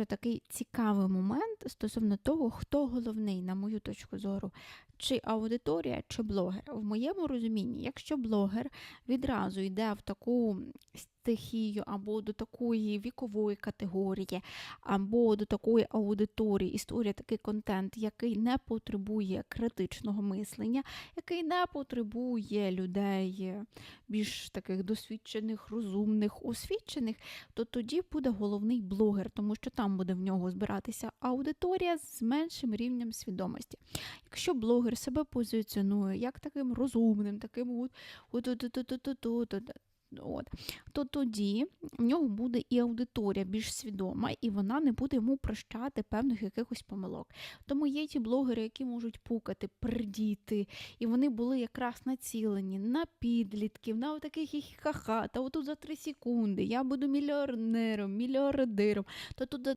дуже такий цікавий момент стосовно того, хто головний, на мою точку зору, чи аудиторія, чи блогер. В моєму розумінні, якщо блогер відразу йде в таку стихію або до такої вікової категорії, або до такої аудиторії, і створює такий контент, який не потребує критичного мислення, який не потребує людей е, більш таких досвідчених, розумних, освічених, то тоді буде головний блогер, тому що там буде в нього збиратися аудиторія з меншим рівнем свідомості. Якщо блогер себе позиціонує як таким розумним, таким от, от, от, от, от, от, от, от От. То тоді в нього буде і аудиторія більш свідома, і вона не буде йому прощати певних якихось помилок. Тому є ті блогери, які можуть пукати, придіти, і вони були якраз націлені на підлітків, на таких ха-ха, та отут за три секунди я буду мільйонером, мільярдером, то тут